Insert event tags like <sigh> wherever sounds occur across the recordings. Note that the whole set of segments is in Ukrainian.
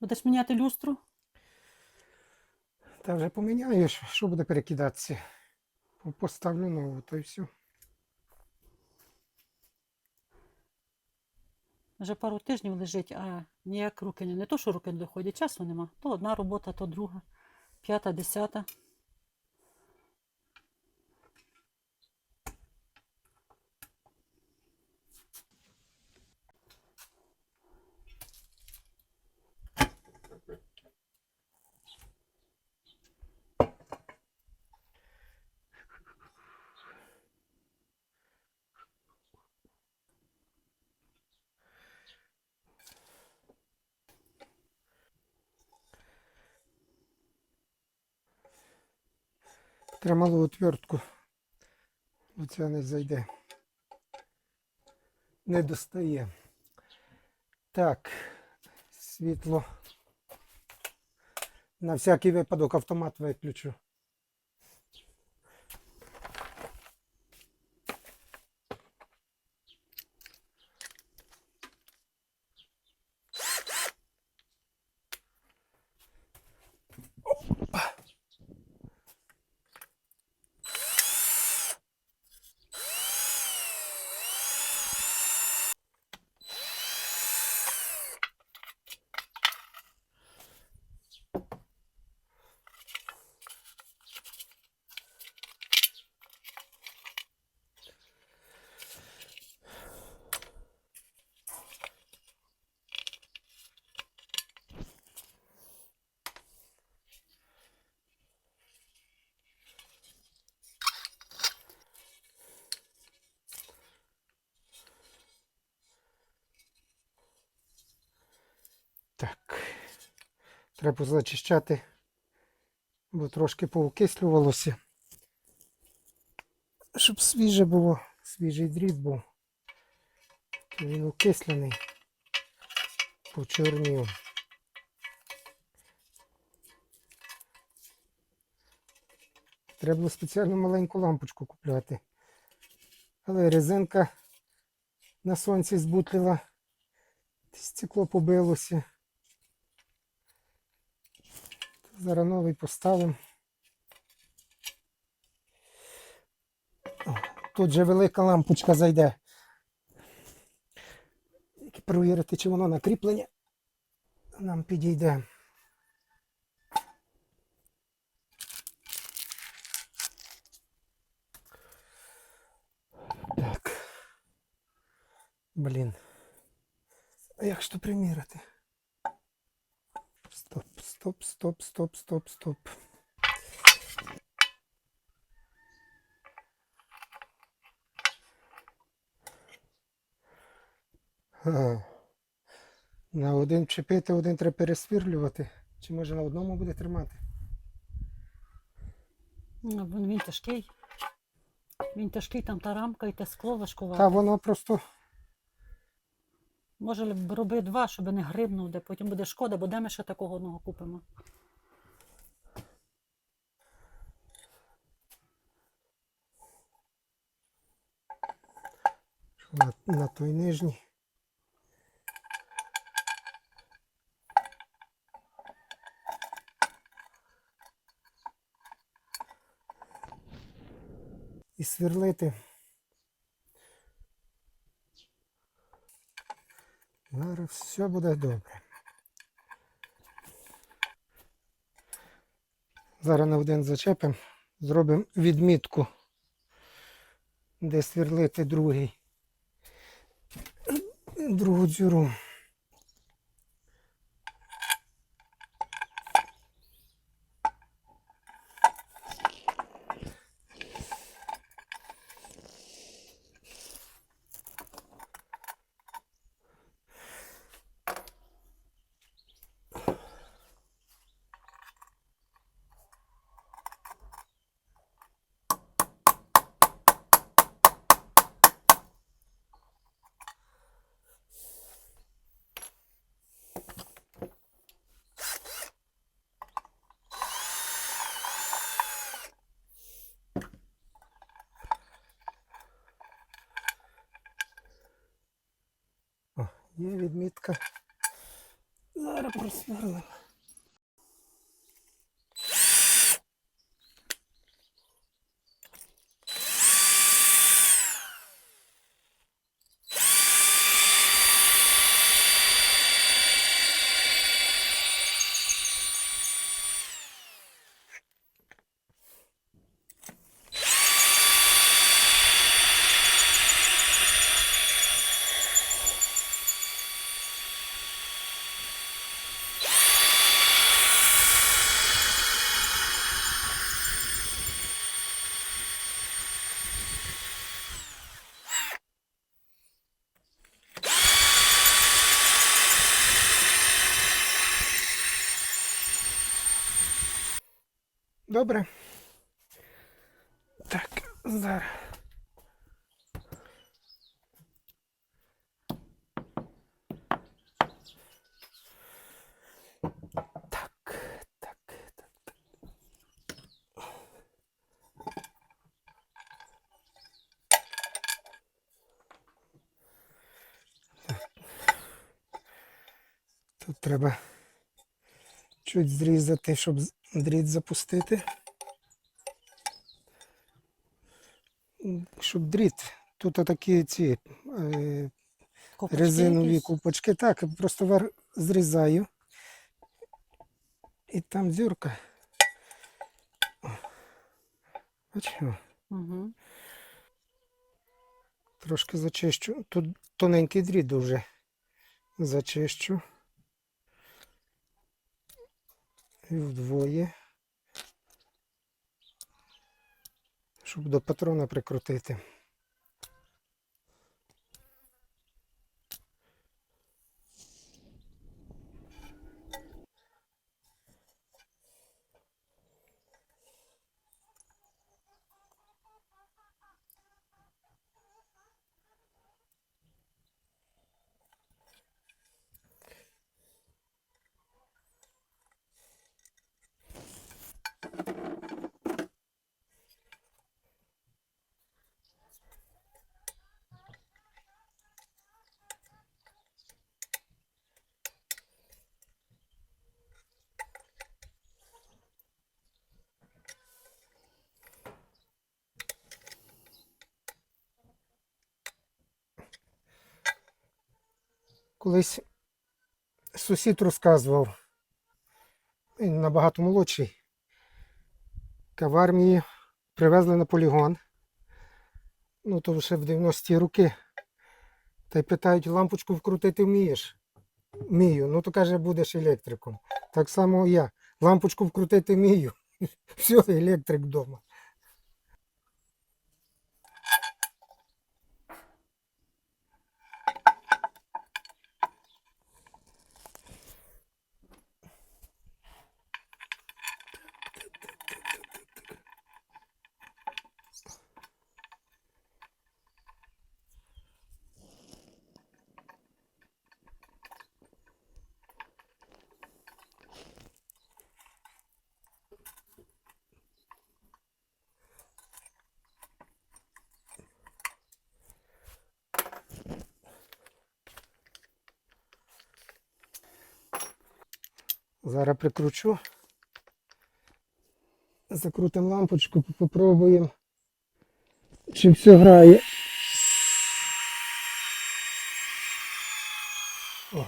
Будеш міняти люстру? Та вже поміняєш, що буде перекидатися. Поставлю нову, то й все. Вже пару тижнів лежить, а ніяк руки не. Не то, що руки не доходять, часу нема. То одна робота, то друга, п'ята, десята. Треба малу отвертку. Оця не зайде. Не достає. Так, світло. На всякий випадок автомат виключу. Треба зачищати, бо трошки поукислювалося. Щоб свіже було, свіжий дріт був. Він окислений, почорнів. Треба було спеціальну маленьку лампочку купляти. Але резинка на сонці збутлила, стекло побилося. Зараз новий поставимо. Тут же велика лампочка зайде. Провірити, чи воно на кріплення нам підійде. Так. Блін. А як ж то приміряти? Стоп, стоп, стоп, стоп, стоп, стоп. Ага. На один чіпити, один треба пересвірлювати. Чи може на одному буде тримати? Ну, Він, він тяжкий. Він тяжкий, там та рамка і те скло важкувате. Та воно просто Може роби два, щоб не грибнув, де потім буде шкода, бо де ми ще такого одного купимо. на, на той нижній. І сверлити. Зараз все буде добре. Зараз на один зачепимо, зробимо відмітку, де сверлити другий другу дзюру. О, є відмітка. Зараз просверлимо. Добре. Так, зараз. Тут треба чуть зрізати, щоб дріт запустити. Щоб дріт. Тут такі ці е, Копочки резинові якісь. купочки. Так, просто зрізаю. І там дзюрка. Бачимо. Угу. Трошки зачищу. Тут тоненький дріт дуже. Зачищу. І вдвоє. Щоб до патрона прикрутити. Колись сусід розказував, він набагато молодший. Ка в армії привезли на полігон. Ну, то ще в 90-ті роки. Та й питають, лампочку вкрутити вмієш? Вмію. Ну то каже, будеш електриком. Так само я. Лампочку вкрутити вмію. <laughs> Все, електрик вдома. Зараз прикручу. Закрутимо лампочку, попробуємо, чи все грає. О.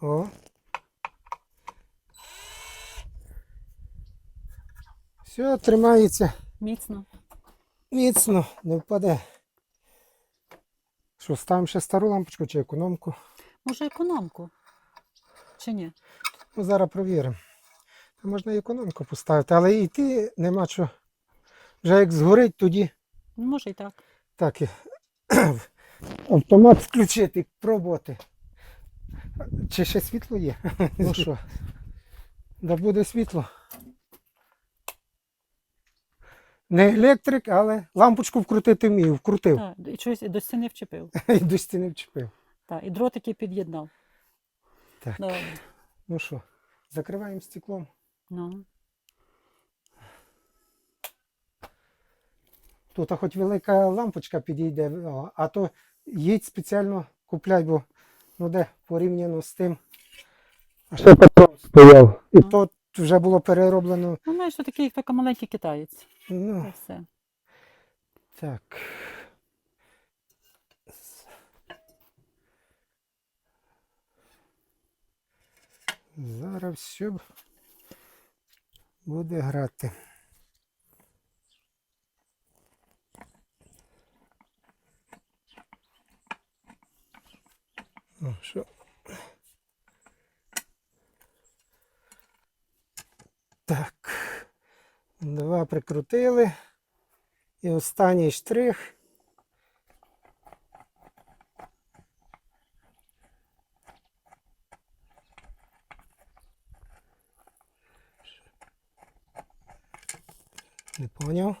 О. Все, тримається Міцно. міцно, не впаде. Що, ставимо ще стару лампочку чи економку? Може, економку? Чи ні? Ну, зараз провіримо. Та Можна і економку поставити, але і йти нема що. Вже як згорить, тоді Ну, Може і так. так і <clears throat> автомат включити, пробувати. Чи ще світло є? Ну <laughs> що? Да буде світло. Не електрик, але лампочку вкрутити вмію, вкрутив. Так, і щось до стіни вчепив. <laughs> І до стіни вчепив. Так, і дротики під'єднав. Так. Добре. Ну що, закриваємо стеклом. Ну. Тут а хоч велика лампочка підійде, а то їдь спеціально купляй, бо Ну де порівняно з тим. А ще патрон стояв. І то вже було перероблено. Ну, знаєш, що такий, як тільки маленький китаєць. Ну, Це все. так. Зараз все буде грати. О, що? Так. Два прикрутили. І останній штрих. Не поняв.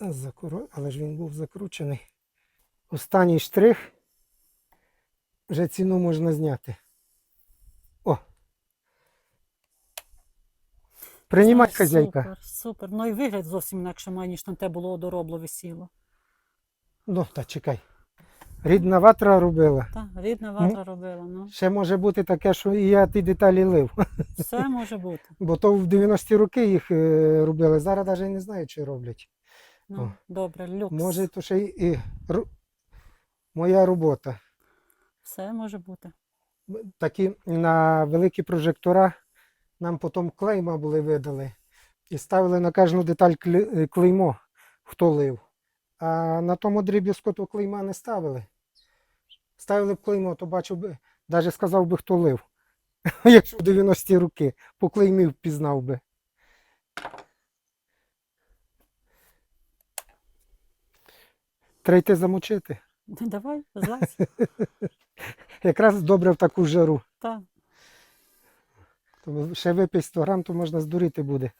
Закру... Але ж він був закручений. Останній штрих. Вже ціну можна зняти. О. Приймай, Це хазяйка. Супер, супер. Ну і вигляд зовсім інакше має, ніж на те було одоробло висіло. Ну, та чекай. Рідна ватра робила. Так, рідна ватра робила. Ну, Ще може бути таке, що і я ті деталі лив. все може бути. <laughs> Бо то в 90-ті роки їх е, робили. Зараз навіть не знаю, чи роблять. Ну, О. добре, люкс. Може, то ще й і ру- моя робота. Все може бути. Такі на великі прожектора нам потім клейма були видали. І ставили на кожну деталь е, клеймо, хто лив. А на тому дріб'язку то клейма не ставили. Ставили б клеймо, то бачив би, навіть сказав би, хто лив. <laughs> Якщо в 90-ті роки, по клеймі впізнав би. Треба йти замочити. Ну, Давай, злазь. <laughs> Якраз добре в таку жару. Так. Ще випий 100 грам, то можна здуріти буде.